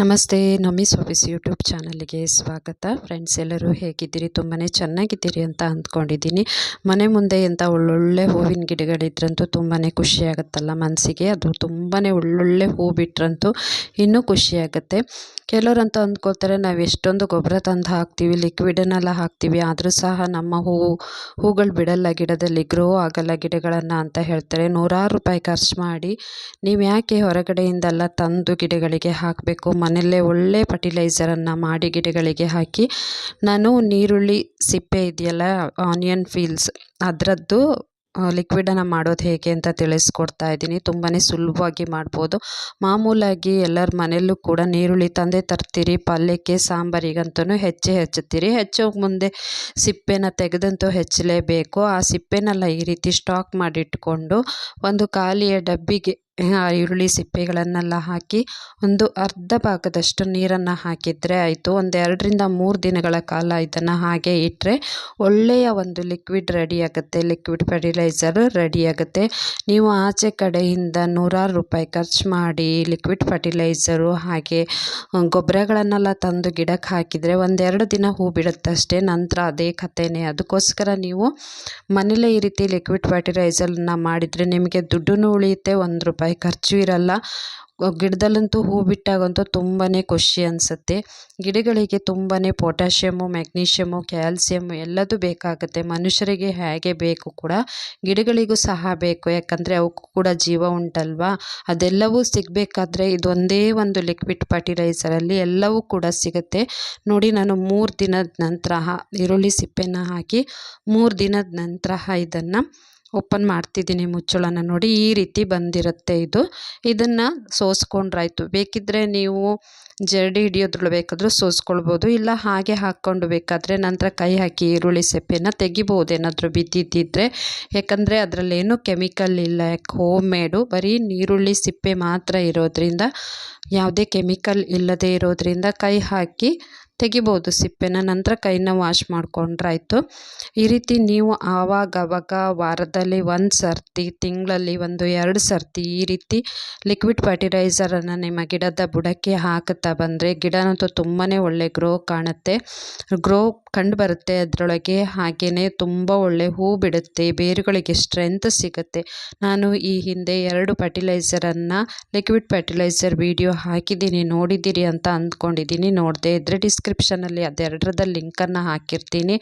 ನಮಸ್ತೆ ನಮೀಸ್ office YouTube ಚಾನಲ್ಗೆ ಸ್ವಾಗತ. ಫ್ರೆಂಡ್ಸ್, ಎಲ್ಲರೂ ಹೇಗಿದ್ದೀರಿ? ತುಂಬಾ ಚೆನ್ನಾಗಿದ್ದೀರಿ ಅಂತ ಅಂದ್ಕೊಂಡಿದ್ದೀನಿ. ಮನೆ ಮುಂದೆ ಎಂಥ ಒಳ್ಳೊಳ್ಳೆ ಹೂವಿನ ಗಿಡಗಳಿದ್ರಂತೂ ತುಂಬಾ ಖುಷಿಯಾಗುತ್ತಲ್ಲ ಮನಸ್ಸಿಗೆ. ಅದು ತುಂಬಾ ಒಳ್ಳೊಳ್ಳೆ ಹೂ ಬಿಟ್ರಂತೂ ಇನ್ನೂ ಖುಷಿಯಾಗುತ್ತೆ ಕೆಲವರಂತೂ ಅಂದ್ಕೊಳ್ತಾರೆ, ನಾವು ಎಷ್ಟೊಂದು ಗೊಬ್ಬರ ತಂದು ಹಾಕ್ತೀವಿ ಲಿಕ್ವಿಡನ್ನೆಲ್ಲ ಹಾಕ್ತೀವಿ. ಆದರೂ ಸಹ ನಮ್ಮ ಹೂವು ಹೂಗಳು ಬಿಡಲ್ಲ, ಗಿಡದಲ್ಲಿ ಗ್ರೋ ಆಗಲ್ಲ ಗಿಡಗಳನ್ನು ಅಂತ ಹೇಳ್ತಾರೆ. ನೂರಾರು ರೂಪಾಯಿ ಖರ್ಚು ಮಾಡಿ ನೀವು ಯಾಕೆ ಹೊರಗಡೆಯಿಂದೆಲ್ಲ ತಂದು ಗಿಡಗಳಿಗೆ ಹಾಕಬೇಕು? ಮನೆಯಲ್ಲೇ ಒಳ್ಳೆ ಫರ್ಟಿಲೈಸರನ್ನು ಮಾಡಿ ಗಿಡಗಳಿಗೆ ಹಾಕಿ. ನಾನು ನೀರುಳ್ಳಿ ಸಿಪ್ಪೆ ಇದೆಯಲ್ಲ ಆನಿಯನ್ ಫೀಲ್ಸ್ ಅದರದ್ದು ಲಿಕ್ವಿಡನ್ನು ಮಾಡೋದು ಹೇಗೆ ಅಂತ ತಿಳಿಸ್ಕೊಡ್ತಾ ಇದ್ದೀನಿ. ತುಂಬಾ ಸುಲಭವಾಗಿ ಮಾಡ್ಬೋದು. ಮಾಮೂಲಾಗಿ ಎಲ್ಲರ ಮನೆಯಲ್ಲೂ ಕೂಡ ನೀರುಳ್ಳಿ ತಂದೆ ತರ್ತೀರಿ. ಪಲ್ಯಕ್ಕೆ ಸಾಂಬಾರಿಗಂತೂ ಹೆಚ್ಚೆ ಹೆಚ್ಚುತ್ತೀರಿ. ಹೆಚ್ಚೋಗಿ ಮುಂದೆ ಸಿಪ್ಪೆನ ತೆಗೆದಂತೂ ಹೆಚ್ಚಲೇಬೇಕು. ಆ ಸಿಪ್ಪೆನೆಲ್ಲ ಈ ರೀತಿ ಸ್ಟಾಕ್ ಮಾಡಿಟ್ಕೊಂಡು ಒಂದು ಖಾಲಿಯ ಡಬ್ಬಿಗೆ ಈರುಳ್ಳಿ ಸಿಪ್ಪೆಗಳನ್ನೆಲ್ಲ ಹಾಕಿ ಒಂದು ಅರ್ಧ ಭಾಗದಷ್ಟು ನೀರನ್ನು ಹಾಕಿದರೆ ಆಯಿತು. ಒಂದು ಎರಡರಿಂದ ಮೂರು ದಿನಗಳ ಕಾಲ ಇದನ್ನು ಹಾಗೆ ಇಟ್ಟರೆ ಒಳ್ಳೆಯ ಒಂದು ಲಿಕ್ವಿಡ್ ರೆಡಿ ಆಗುತ್ತೆ. ಲಿಕ್ವಿಡ್ ಫರ್ಟಿಲೈಸರ್ ರೆಡಿಯಾಗುತ್ತೆ ನೀವು ಆಚೆ ಕಡೆಯಿಂದ ನೂರಾರು ರೂಪಾಯಿ ಖರ್ಚು ಮಾಡಿ ಲಿಕ್ವಿಡ್ ಫರ್ಟಿಲೈಸರು ಹಾಗೆ ಗೊಬ್ಬರಗಳನ್ನೆಲ್ಲ ತಂದು ಗಿಡಕ್ಕೆ ಹಾಕಿದರೆ ಒಂದೆರಡು ದಿನ ಹೂ ಬಿಡುತ್ತಷ್ಟೇ. ನಂತರ ಅದೇ ಕಥೆನೇ. ಅದಕ್ಕೋಸ್ಕರ ನೀವು ಮನೇಲೇ ಈ ರೀತಿ ಲಿಕ್ವಿಡ್ ಫರ್ಟಿಲೈಸರ್ನ ಮಾಡಿದರೆ ನಿಮಗೆ ದುಡ್ಡು ಉಳಿಯುತ್ತೆ, ಒಂದು ರೂಪಾಯಿ ರೂಪಾಯಿ ಖರ್ಚು ಇರಲ್ಲ. ಗಿಡದಲ್ಲಂತೂ ಹೂ ಬಿಟ್ಟಾಗಂತೂ ತುಂಬಾ ಖುಷಿ ಅನಿಸುತ್ತೆ. ಗಿಡಗಳಿಗೆ ತುಂಬಾ ಪೊಟ್ಯಾಷಿಯಮು, ಮ್ಯಾಗ್ನೀಷಿಯಮು ಕ್ಯಾಲ್ಸಿಯಮ್ಮು ಎಲ್ಲದೂ ಬೇಕಾಗುತ್ತೆ. ಮನುಷ್ಯರಿಗೆ ಹೇಗೆ ಬೇಕು ಕೂಡ ಗಿಡಗಳಿಗೂ ಸಹ ಬೇಕು. ಯಾಕಂದರೆ ಅವಕ್ಕೂ ಕೂಡ ಜೀವ ಉಂಟಲ್ವಾ? ಅದೆಲ್ಲವೂ ಸಿಗಬೇಕಾದ್ರೆ ಇದೊಂದೇ ಒಂದು ಲಿಕ್ವಿಡ್ ಫರ್ಟಿಲೈಸರಲ್ಲಿ ಎಲ್ಲವೂ ಕೂಡ ಸಿಗುತ್ತೆ. ನೋಡಿ ನಾನು ಮೂರು ದಿನದ ನಂತರ ಈರುಳ್ಳಿ ಸಿಪ್ಪೆನ ಹಾಕಿ ಮೂರು ದಿನದ ನಂತರ ಇದನ್ನು ಓಪನ್ ಮಾಡ್ತಿದ್ದೀನಿ ಮುಚ್ಚಳನ ನೋಡಿ, ಈ ರೀತಿ ಬಂದಿರುತ್ತೆ ಇದು. ಇದನ್ನು ಸೋಸ್ಕೊಂಡ್ರಾಯ್ತು. ಬೇಕಿದ್ದರೆ ನೀವು ಜರಡಿ ಹಿಡಿಯೋದ್ರಲ್ಲಿ ಬೇಕಾದರೂ ಸೋಸ್ಕೊಳ್ಬೋದು, ಇಲ್ಲ ಹಾಗೆ ಹಾಕ್ಕೊಂಡು ಬೇಕಾದರೆ ನಂತರ ಕೈ ಹಾಕಿ ಈರುಳ್ಳಿ ಸೆಪ್ಪೆನ ತೆಗಿಬೋದು ಏನಾದರೂ ಬಿದ್ದಿದ್ದಿದ್ರೆ. ಯಾಕಂದರೆ ಅದರಲ್ಲೇನು ಕೆಮಿಕಲ್ ಇಲ್ಲ, ಯಾಕೆ ಹೋಮ್ ಮೇಡು ಬರೀ ನೀರುಳ್ಳಿ ಸಿಪ್ಪೆ ಮಾತ್ರ ಇರೋದ್ರಿಂದ, ಯಾವುದೇ ಕೆಮಿಕಲ್ ಇಲ್ಲದೇ ಇರೋದ್ರಿಂದ ಕೈ ಹಾಕಿ ತೆಗಿಬೋದು. ಸಿಪ್ಪೆನ ನಂತರ ಕೈನ ವಾಶ್ ಮಾಡ್ಕೊಂಡ್ರಾಯಿತು. ಈ ರೀತಿ ನೀವು ಆವಾಗವಾಗ ವಾರದಲ್ಲಿ ಒಂದು ಸರ್ತಿ, ತಿಂಗಳಲ್ಲಿ ಒಂದು ಎರಡು ಸರ್ತಿ ಈ ರೀತಿ ಲಿಕ್ವಿಡ್ ಫರ್ಟಿಲೈಸರನ್ನು ನಿಮ್ಮ ಗಿಡದ ಬುಡಕ್ಕೆ ಹಾಕುತ್ತಾ ಬಂದರೆ ಗಿಡನಂತೂ ತುಂಬಾ ಒಳ್ಳೆ ಗ್ರೋ ಕಾಣುತ್ತೆ. ಗ್ರೋ ಕಂಡು ಬರುತ್ತೆ ಅದರೊಳಗೆ. ಹಾಗೆಯೇ ತುಂಬ ಒಳ್ಳೆ ಹೂ ಬಿಡುತ್ತೆ. ಬೇರುಗಳಿಗೆ ಸ್ಟ್ರೆಂತ್ ಸಿಗುತ್ತೆ. ನಾನು ಈ ಹಿಂದೆ ಎರಡು ಫರ್ಟಿಲೈಸರನ್ನು ಲಿಕ್ವಿಡ್ ಫರ್ಟಿಲೈಸರ್ ವಿಡಿಯೋ ಹಾಕಿದ್ದೀನಿ. ನೋಡಿದ್ದೀರಿ ಅಂತ ಅಂದ್ಕೊಂಡಿದ್ದೀನಿ. ನೋಡದೆ ಇದ್ದರೆ ಡಿಸ್ಕ್ರಿಪ್ಷನಲ್ಲಿ ಅದೆರಡರದ ಲಿಂಕನ್ನು ಹಾಕಿರ್ತೀನಿ.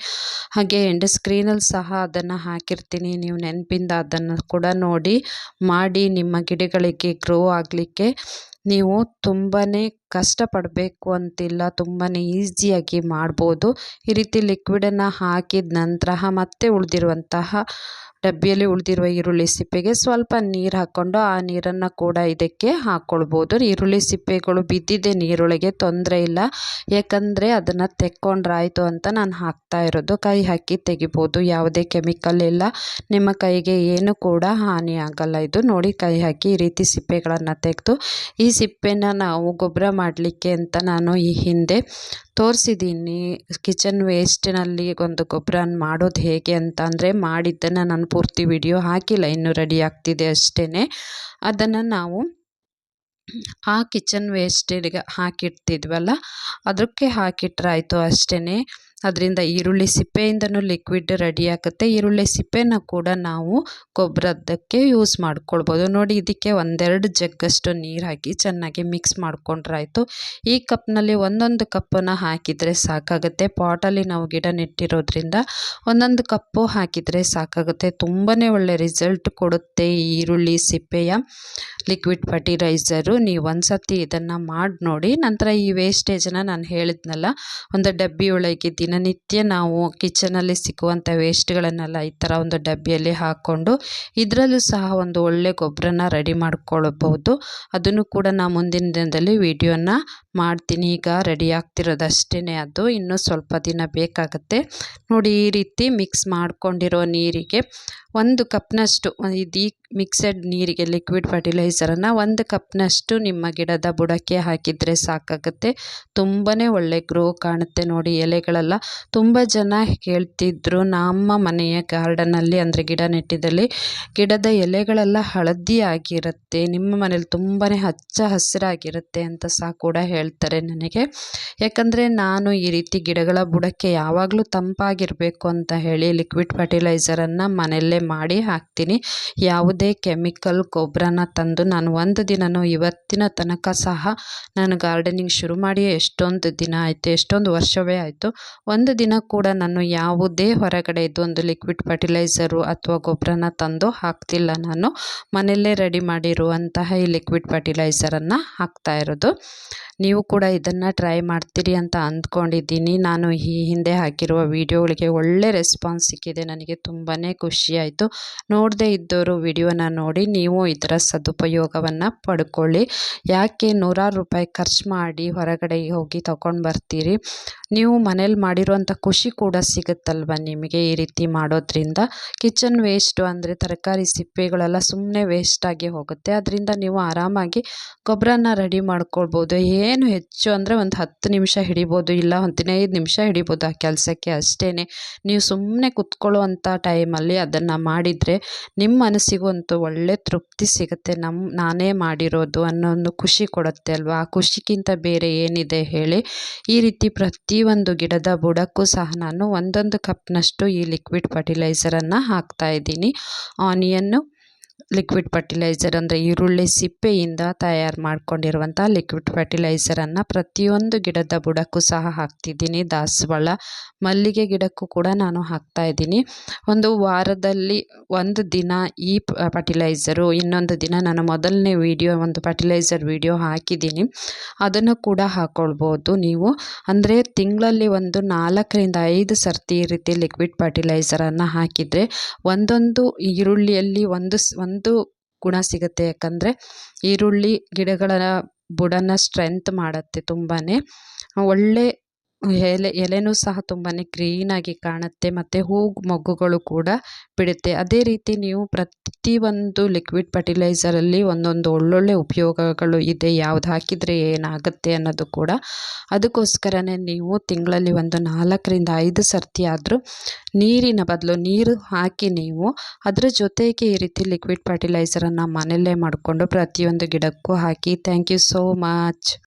ಹಾಗೆ ಎಂಡ್ ಸ್ಕ್ರೀನಲ್ಲಿ ಸಹ ಅದನ್ನು ಹಾಕಿರ್ತೀನಿ. ನೀವು ನೆನಪಿಂದ ಅದನ್ನು ಕೂಡ ನೋಡಿ, ಮಾಡಿ ನಿಮ್ಮ ಗಿಡಗಳಿಗೆ ಗ್ರೋ ಆಗಲಿಕ್ಕೆ. ನೀವು ತುಂಬಾ ಕಷ್ಟಪಡಬೇಕು ಅಂತಿಲ್ಲ ತುಂಬಾ ಈಸಿಯಾಗಿ ಮಾಡ್ಬೋದು. ಈ ರೀತಿ ಲಿಕ್ವಿಡನ್ನು ಹಾಕಿದ ನಂತರ ಮತ್ತೆ ಉಳಿದಿರುವಂತಹ ಡಬ್ಬಿಯಲ್ಲಿ ಉಳಿದಿರುವ ಈರುಳ್ಳಿ ಸಿಪ್ಪೆಗೆ ಸ್ವಲ್ಪ ನೀರು ಹಾಕ್ಕೊಂಡು ಆ ನೀರನ್ನು ಕೂಡ ಇದಕ್ಕೆ ಹಾಕ್ಕೊಳ್ಬೋದು ಈರುಳ್ಳಿ ಸಿಪ್ಪೆಗಳು ಬಿದ್ದಿದೆ, ನೀರೊಳಗೆ ತೊಂದರೆ ಇಲ್ಲ. ಯಾಕಂದರೆ ಅದನ್ನು ತೆಕ್ಕೊಂಡ್ರಾಯಿತು ಅಂತ ನಾನು ಹಾಕ್ತಾ ಇರೋದು. ಕೈ ಹಾಕಿ ತೆಗಿಬೋದು. ಯಾವುದೇ ಕೆಮಿಕಲ್ ಇಲ್ಲ. ನಿಮ್ಮ ಕೈಗೆ ಏನು ಕೂಡ ಹಾನಿ ಆಗಲ್ಲ. ಇದು ನೋಡಿ ಕೈ ಹಾಕಿ ಈ ರೀತಿ ಸಿಪ್ಪೆಗಳನ್ನು ತೆಗೆದು, ಈ ಸಿಪ್ಪೆನ ನಾವು ಗೊಬ್ಬರ ಮಾಡಲಿಕ್ಕೆ ಅಂತ ನಾನು ಈ ಹಿಂದೆ ತೋರಿಸಿದ್ದೀನಿ. ಕಿಚನ್ ವೇಸ್ಟಿನಲ್ಲಿ ಒಂದು ಗೊಬ್ಬರ ಮಾಡೋದು ಹೇಗೆ ಅಂತ ಅಂದರೆ ಮಾಡಿದ್ದನ್ನು ನಾನು ಪೂರ್ತಿ ವಿಡಿಯೋ ಹಾಕಿಲ್ಲ, ಇನ್ನೂ ರೆಡಿ ಆಗ್ತಿದೆ ಅಷ್ಟೇ ಅದನ್ನು ನಾವು ಆ ಕಿಚನ್ ವೇಸ್ಟಿಗೆ ಹಾಕಿಡ್ತಿದ್ವಲ್ಲ, ಅದಕ್ಕೆ ಹಾಕಿಟ್ರಾಯಿತು ಅಷ್ಟೇ ಅದರಿಂದ ಈರುಳ್ಳಿ ಸಿಪ್ಪೆಯಿಂದನೂ ಲಿಕ್ವಿಡ್ ರೆಡಿ ಆಗುತ್ತೆ. ಈರುಳ್ಳಿ ಸಿಪ್ಪೆನ ಕೂಡ ನಾವು ಗೊಬ್ಬರದಕ್ಕೆ ಯೂಸ್ ಮಾಡ್ಕೊಳ್ಬೋದು. ನೋಡಿ, ಇದಕ್ಕೆ ಒಂದೆರಡು ಜಗ್ಗಷ್ಟು ನೀರು ಹಾಕಿ ಚೆನ್ನಾಗಿ ಮಿಕ್ಸ್ ಮಾಡ್ಕೊಂಡ್ರಾಯ್ತು. ಈ ಕಪ್ನಲ್ಲಿ ಒಂದೊಂದು ಕಪ್ಪನ್ನು ಹಾಕಿದರೆ ಸಾಕಾಗುತ್ತೆ. ಪಾಟಲ್ಲಿ ನಾವು ಗಿಡ ನೆಟ್ಟಿರೋದ್ರಿಂದ ಒಂದೊಂದು ಕಪ್ಪು ಹಾಕಿದರೆ ಸಾಕಾಗುತ್ತೆ. ತುಂಬಾ ಒಳ್ಳೆ ರಿಸಲ್ಟ್ ಕೊಡುತ್ತೆ ಈರುಳ್ಳಿ ಸಿಪ್ಪೆಯ ಲಿಕ್ವಿಡ್ ಫರ್ಟಿಲೈಸರು ನೀವು ಒಂದು ಸತಿ ಇದನ್ನು ಮಾಡಿ ನೋಡಿ, ನಂತರ ಈ ವೇಸ್ಟೇಜನ್ನು ನಾನು ಹೇಳಿದ್ನಲ್ಲ, ಒಂದು ಡಬ್ಬಿ ಒಳಗೆ ದಿನನಿತ್ಯ ನಾವು ಕಿಚನಲ್ಲಿ ಸಿಗುವಂಥ ವೇಸ್ಟ್ಗಳನ್ನೆಲ್ಲ ಈ ಥರ ಒಂದು ಡಬ್ಬಿಯಲ್ಲಿ ಹಾಕ್ಕೊಂಡು ಇದರಲ್ಲೂ ಸಹ ಒಂದು ಒಳ್ಳೆ ಗೊಬ್ಬರನ ರೆಡಿ ಮಾಡ್ಕೊಳ್ಬಹುದು ಅದನ್ನು ಕೂಡ ನಾನು ಮುಂದಿನ ದಿನದಲ್ಲಿ ವಿಡಿಯೋನ ಮಾಡ್ತೀನಿ. ಈಗ ರೆಡಿ ಅದು. ಇನ್ನೂ ಸ್ವಲ್ಪ ದಿನ ಬೇಕಾಗುತ್ತೆ. ನೋಡಿ ಈ ರೀತಿ ಮಿಕ್ಸ್ ಮಾಡ್ಕೊಂಡಿರೋ ನೀರಿಗೆ ಒಂದು ಕಪ್ನಷ್ಟು ಇದು ಈ ಮಿಕ್ಸೆಡ್ ನೀರಿಗೆ ಲಿಕ್ವಿಡ್ ಫರ್ಟಿಲೈಸರನ್ನು ಒಂದು ಕಪ್ನಷ್ಟು ನಿಮ್ಮ ಗಿಡದ ಬುಡಕ್ಕೆ ಹಾಕಿದರೆ ಸಾಕಾಗುತ್ತೆ. ತುಂಬಾ ಒಳ್ಳೆ ಗ್ರೋ ಕಾಣುತ್ತೆ ನೋಡಿ ಎಲೆಗಳೆಲ್ಲ. ತುಂಬ ಜನ ಕೇಳ್ತಿದ್ರು ನಮ್ಮ ಮನೆಯ ಗಾರ್ಡನಲ್ಲಿ ಅಂದರೆ ಗಿಡ ನೆಟ್ಟಿದಲ್ಲಿ ಗಿಡದ ಎಲೆಗಳೆಲ್ಲ ಹಳದಿ ಆಗಿರುತ್ತೆ, ನಿಮ್ಮ ಮನೇಲಿ ತುಂಬಾ ಹಚ್ಚ ಹಸಿರಾಗಿರುತ್ತೆ ಅಂತ ಸಹ ಕೂಡ ಹೇಳ್ತಾರೆ ನನಗೆ. ಯಾಕಂದರೆ ನಾನು ಈ ರೀತಿ ಗಿಡಗಳ ಬುಡಕ್ಕೆ ಯಾವಾಗಲೂ ತಂಪಾಗಿರಬೇಕು ಅಂತ ಹೇಳಿ ಲಿಕ್ವಿಡ್ ಫರ್ಟಿಲೈಸರನ್ನು ಮನೆಯಲ್ಲೇ ಮಾಡಿ ಹಾಕ್ತೀನಿ. ಯಾವುದೇ ಕೆಮಿಕಲ್ ಗೊಬ್ಬರನ ತಂದು ನಾನು ಒಂದು ದಿನವೂ ಇವತ್ತಿನ ತನಕ ಸಹ ನಾನು ಗಾರ್ಡನಿಂಗ್ ಶುರು ಮಾಡಿ ಎಷ್ಟೊಂದು ದಿನ ಆಯಿತು, ಎಷ್ಟೊಂದು ವರ್ಷವೇ ಆಯಿತು, ಒಂದು ದಿನ ಕೂಡ ನಾನು ಯಾವುದೇ ಹೊರಗಡೆ ಒಂದು ಲಿಕ್ವಿಡ್ ಫರ್ಟಿಲೈಸರು ಅಥವಾ ಗೊಬ್ಬರನ ತಂದು ಹಾಕ್ತಿಲ್ಲ ನಾನು. ಮನೆಯಲ್ಲೇ ರೆಡಿ ಮಾಡಿರುವಂತಹ ಈ ಲಿಕ್ವಿಡ್ ಫರ್ಟಿಲೈಸರನ್ನು ಹಾಕ್ತಾ ಇರೋದು. ನೀವು ಕೂಡ ಇದನ್ನು ಟ್ರೈ ಮಾಡ್ತೀರಿ ಅಂತ ಅಂದ್ಕೊಂಡಿದ್ದೀನಿ. ನಾನು ಈ ಹಿಂದೆ ಹಾಕಿರುವ ವಿಡಿಯೋಗಳಿಗೆ ಒಳ್ಳೆ ರೆಸ್ಪಾನ್ಸ್ ಸಿಕ್ಕಿದೆ. ನನಗೆ ತುಂಬಾ ಖುಷಿಯಾಯಿತು ನೋಡದೇ ಇದ್ದವರು ವಿಡಿಯೋನ ನೋಡಿ ನೀವು ಇದರ ಸದುಪಯೋಗವನ್ನು ಪಡ್ಕೊಳ್ಳಿ. ಯಾಕೆ ನೂರಾರು ರೂಪಾಯಿ ಖರ್ಚು ಮಾಡಿ ಹೊರಗಡೆ ಹೋಗಿ ತಗೊಂಡು ಬರ್ತೀರಿ? ನೀವು ಮನೇಲಿ ಮಾಡಿರುವಂಥ ಖುಷಿ ಕೂಡ ಸಿಗುತ್ತಲ್ವ ನಿಮಗೆ ಈ ರೀತಿ ಮಾಡೋದ್ರಿಂದ? ಕಿಚನ್ ವೇಸ್ಟು ಅಂದರೆ ತರಕಾರಿ ಸಿಪ್ಪೆಗಳೆಲ್ಲ ಸುಮ್ಮನೆ ವೇಸ್ಟಾಗಿ ಹೋಗುತ್ತೆ. ಅದರಿಂದ ನೀವು ಆರಾಮಾಗಿ ಗೊಬ್ಬರನ ರೆಡಿ ಮಾಡ್ಕೊಳ್ಬೋದು. ಏನು ಹೆಚ್ಚು ಅಂದರೆ ಒಂದು ಹತ್ತು ನಿಮಿಷ ಹಿಡಿಬೋದು, ಇಲ್ಲ ಹದಿನೈದು ನಿಮಿಷ ಹಿಡಿಬೋದು ಆ ಕೆಲಸಕ್ಕೆ ಅಷ್ಟೇ ನೀವು ಸುಮ್ಮನೆ ಕುತ್ಕೊಳ್ಳುವಂಥ ಟೈಮಲ್ಲಿ ಅದನ್ನು ಮಾಡಿದರೆ ನಿಮ್ಮ ಮನಸ್ಸಿಗೂ ಅಂತೂ ಒಳ್ಳೆ ತೃಪ್ತಿ ಸಿಗುತ್ತೆ. ನಮ್ಮ ನಾನೇ ಮಾಡಿರೋದು ಅನ್ನೋ ಒಂದು ಖುಷಿ ಕೊಡುತ್ತೆ ಅಲ್ವಾ? ಆ ಖುಷಿಗಿಂತ ಬೇರೆ ಏನಿದೆ ಹೇಳಿ? ಈ ರೀತಿ ಪ್ರತಿಯೊಂದು ಗಿಡದ ಬುಡಕ್ಕೂ ಸಹ ನಾನು ಒಂದೊಂದು ಕಪ್ನಷ್ಟು ಈ ಲಿಕ್ವಿಡ್ ಫರ್ಟಿಲೈಸರನ್ನು ಹಾಕ್ತಾಯಿದ್ದೀನಿ ಆನಿಯನ್ನು ಲಿಕ್ವಿಡ್ ಫರ್ಟಿಲೈಸರ್ ಅಂದರೆ ಈರುಳ್ಳಿ ಸಿಪ್ಪೆಯಿಂದ ತಯಾರು ಮಾಡಿಕೊಂಡಿರುವಂಥ ಲಿಕ್ವಿಡ್ ಫರ್ಟಿಲೈಸರನ್ನು ಪ್ರತಿಯೊಂದು ಗಿಡದ ಬುಡಕ್ಕೂ ಸಹ ಹಾಕ್ತಿದ್ದೀನಿ. ದಾಸವಾಳ ಮಲ್ಲಿಗೆ ಗಿಡಕ್ಕೂ ಕೂಡ ನಾನು ಹಾಕ್ತಾ ಇದ್ದೀನಿ. ಒಂದು ವಾರದಲ್ಲಿ ಒಂದು ದಿನ ಈ ಫರ್ಟಿಲೈಸರು ಇನ್ನೊಂದು ದಿನ ನಾನು ಮೊದಲನೇ ವಿಡಿಯೋ ಒಂದು ಫರ್ಟಿಲೈಸರ್ ವಿಡಿಯೋ ಹಾಕಿದ್ದೀನಿ. ಅದನ್ನು ಕೂಡ ಹಾಕ್ಕೊಳ್ಬೋದು ನೀವು. ಅಂದರೆ ತಿಂಗಳಲ್ಲಿ ಒಂದು ನಾಲ್ಕರಿಂದ ಐದು ಸರ್ತಿ ರೀತಿ ಲಿಕ್ವಿಡ್ ಫರ್ಟಿಲೈಸರನ್ನು ಹಾಕಿದರೆ ಒಂದೊಂದು ಈರುಳ್ಳಿಯಲ್ಲಿ ಒಂದು ಒಂದು ಗುಣ ಸಿಗುತ್ತೆ. ಯಾಕಂದರೆ ಈರುಳ್ಳಿ ಗಿಡಗಳ ಬುಡನ ಸ್ಟ್ರೆಂತ್ ಮಾಡುತ್ತೆ ತುಂಬಾ ಒಳ್ಳೆ ಎಲೆ, ಎಲೆನೂ ಸಹ ತುಂಬಾ ಗ್ರೀನಾಗಿ ಕಾಣುತ್ತೆ ಮತ್ತು ಹೂ ಮೊಗ್ಗುಗಳು ಕೂಡ ಬಿಡುತ್ತೆ. ಅದೇ ರೀತಿ ನೀವು ಪ್ರತಿಯೊಂದು ಲಿಕ್ವಿಡ್ ಫರ್ಟಿಲೈಸರಲ್ಲಿ ಒಂದೊಂದು ಒಳ್ಳೊಳ್ಳೆ ಉಪಯೋಗಗಳು ಇದೆ. ಯಾವ್ದು ಹಾಕಿದರೆ ಏನಾಗುತ್ತೆ ಅನ್ನೋದು ಕೂಡ ಅದಕ್ಕೋಸ್ಕರನೇ ನೀವು ತಿಂಗಳಲ್ಲಿ ಒಂದು ನಾಲ್ಕರಿಂದ ಐದು ಸರ್ತಿ ಆದರೂ ನೀರಿನ ಬದಲು ನೀರು ಹಾಕಿ ನೀವು ಅದರ ಜೊತೆಗೆ ಈ ರೀತಿ ಲಿಕ್ವಿಡ್ ಫರ್ಟಿಲೈಸರನ್ನು ಮನೆಯಲ್ಲೇ ಮಾಡಿಕೊಂಡು ಪ್ರತಿಯೊಂದು ಗಿಡಕ್ಕೂ ಹಾಕಿ. Thank you so much